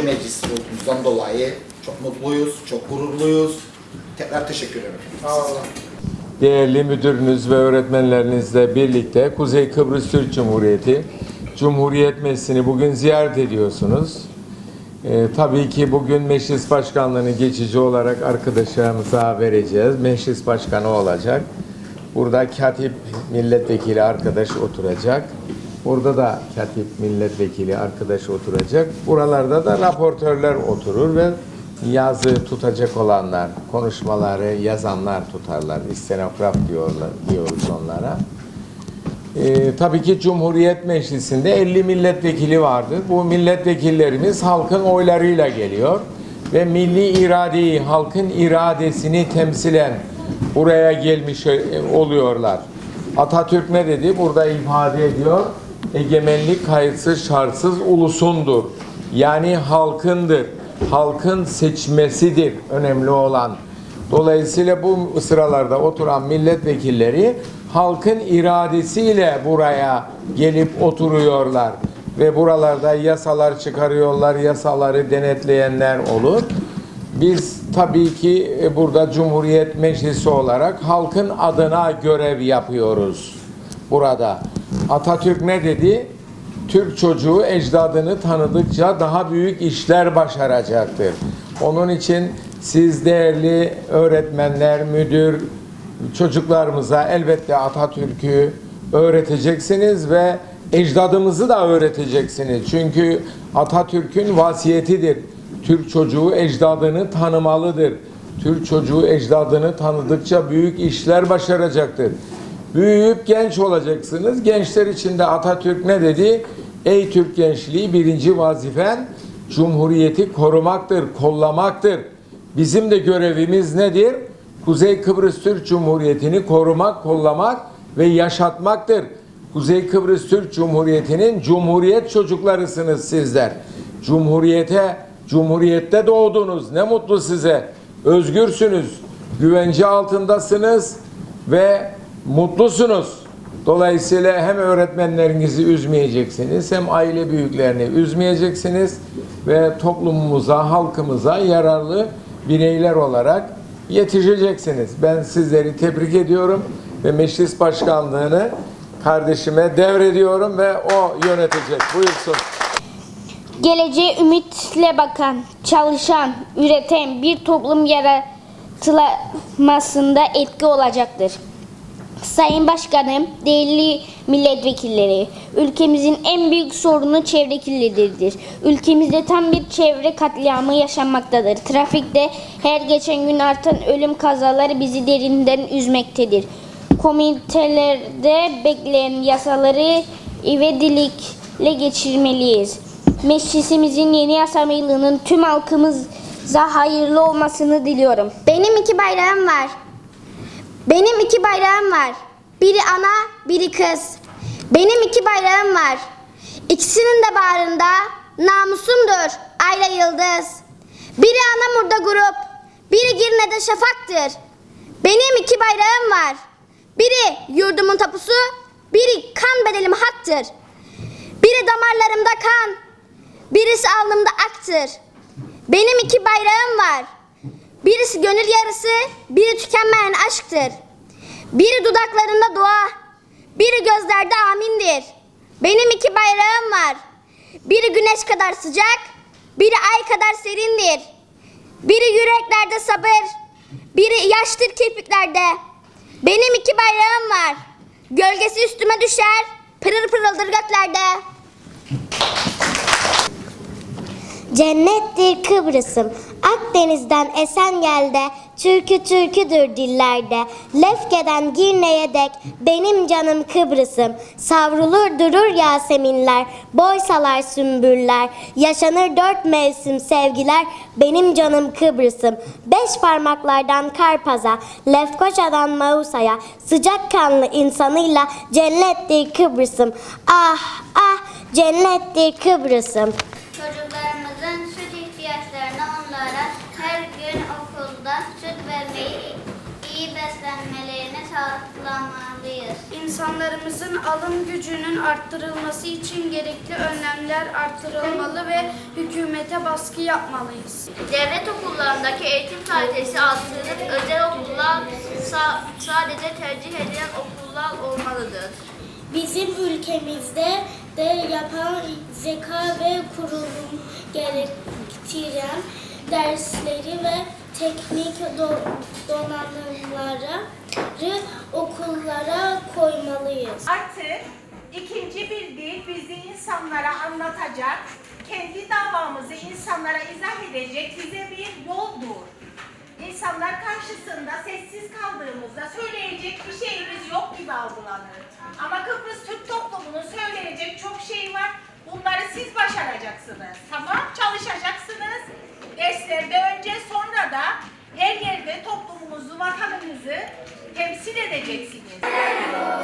meclisi olduğumuzdan dolayı çok mutluyuz, çok gururluyuz. Tekrar teşekkür ederim. Değerli müdürünüz ve öğretmenlerinizle birlikte Kuzey Kıbrıs Türk Cumhuriyeti Cumhuriyet Meclisi'ni bugün ziyaret ediyorsunuz. Ee, tabii ki bugün meclis başkanlığını geçici olarak arkadaşlarımıza vereceğiz. Meclis başkanı olacak. Burada katip milletvekili arkadaş oturacak. Burada da katip milletvekili arkadaş oturacak. Buralarda da raportörler oturur ve yazı tutacak olanlar, konuşmaları yazanlar tutarlar. İstenograf diyorlar, diyoruz onlara. Ee, tabii ki Cumhuriyet Meclisi'nde 50 milletvekili vardır. Bu milletvekillerimiz halkın oylarıyla geliyor ve milli iradeyi, halkın iradesini temsilen buraya gelmiş e, oluyorlar. Atatürk ne dedi? Burada ifade ediyor. Egemenlik kayıtsız şartsız ulusundur. Yani halkındır. Halkın seçmesidir önemli olan. Dolayısıyla bu sıralarda oturan milletvekilleri halkın iradesiyle buraya gelip oturuyorlar ve buralarda yasalar çıkarıyorlar, yasaları denetleyenler olur. Biz tabii ki e, burada Cumhuriyet Meclisi olarak halkın adına görev yapıyoruz burada. Atatürk ne dedi? Türk çocuğu ecdadını tanıdıkça daha büyük işler başaracaktır. Onun için siz değerli öğretmenler, müdür, çocuklarımıza elbette Atatürk'ü öğreteceksiniz ve ecdadımızı da öğreteceksiniz. Çünkü Atatürk'ün vasiyetidir. Türk çocuğu ecdadını tanımalıdır. Türk çocuğu ecdadını tanıdıkça büyük işler başaracaktır. Büyüyüp genç olacaksınız. Gençler için de Atatürk ne dedi? Ey Türk gençliği birinci vazifen Cumhuriyeti korumaktır, kollamaktır. Bizim de görevimiz nedir? Kuzey Kıbrıs Türk Cumhuriyeti'ni korumak, kollamak ve yaşatmaktır. Kuzey Kıbrıs Türk Cumhuriyeti'nin cumhuriyet çocuklarısınız sizler. Cumhuriyete, cumhuriyette doğdunuz. Ne mutlu size. Özgürsünüz. Güvence altındasınız ve mutlusunuz. Dolayısıyla hem öğretmenlerinizi üzmeyeceksiniz hem aile büyüklerini üzmeyeceksiniz ve toplumumuza, halkımıza yararlı bireyler olarak yetişeceksiniz. Ben sizleri tebrik ediyorum ve meclis başkanlığını kardeşime devrediyorum ve o yönetecek. Buyursun. Geleceğe ümitle bakan, çalışan, üreten bir toplum yaratılmasında etki olacaktır. Sayın Başkanım, değerli milletvekilleri, ülkemizin en büyük sorunu çevre kirliliğidir. Ülkemizde tam bir çevre katliamı yaşanmaktadır. Trafikte her geçen gün artan ölüm kazaları bizi derinden üzmektedir. Komitelerde bekleyen yasaları ivedilikle geçirmeliyiz. Meclisimizin yeni yasama yılının tüm halkımıza hayırlı olmasını diliyorum. Benim iki bayrağım var. Benim iki bayrağım var. Biri ana, biri kız. Benim iki bayrağım var. İkisinin de bağrında namusumdur ayla yıldız. Biri Anamur'da grup, biri Girne'de şafaktır. Benim iki bayrağım var. Biri yurdumun tapusu, biri kan bedelim haktır. Biri damarlarımda kan, birisi alnımda aktır. Benim iki bayrağım var. Birisi gönül yarısı, biri tükenmeyen aşktır. Biri dudaklarında dua, biri gözlerde amindir. Benim iki bayrağım var. Biri güneş kadar sıcak, biri ay kadar serindir. Biri yüreklerde sabır, biri yaştır kirpiklerde. Benim iki bayrağım var. Gölgesi üstüme düşer, pırıl pırıldır göklerde. Cennettir Kıbrıs'ım, Akdeniz'den Esenyel'de, türkü türküdür dillerde, Lefke'den Girne'ye dek, benim canım Kıbrıs'ım, savrulur durur Yaseminler, boysalar sümbüller, yaşanır dört mevsim sevgiler, benim canım Kıbrıs'ım, beş parmaklardan Karpaz'a, Lefkoşa'dan Mausa'ya, sıcak kanlı insanıyla cennettir Kıbrıs'ım, ah ah cennettir Kıbrıs'ım. Çocuklarımızın süt ihtiyaçlarını onlara her gün beslenmelerini sağlamalıyız. İnsanlarımızın alım gücünün arttırılması için gerekli önlemler arttırılmalı ve hükümete baskı yapmalıyız. Devlet okullarındaki eğitim kalitesi arttırılıp özel okullar sa- sadece tercih edilen okullar olmalıdır. Bizim ülkemizde de yapay zeka ve kurulum gerektiren dersleri ve teknik do- donanımları okullara koymalıyız. Artık ikinci bir dil bizi insanlara anlatacak, kendi davamızı insanlara izah edecek bize bir yoldur. İnsanlar karşısında sessiz kaldığımızda söyleyecek bir şeyimiz yok gibi algılanır. Ama Kıbrıs Türk toplumunun Jake Sines.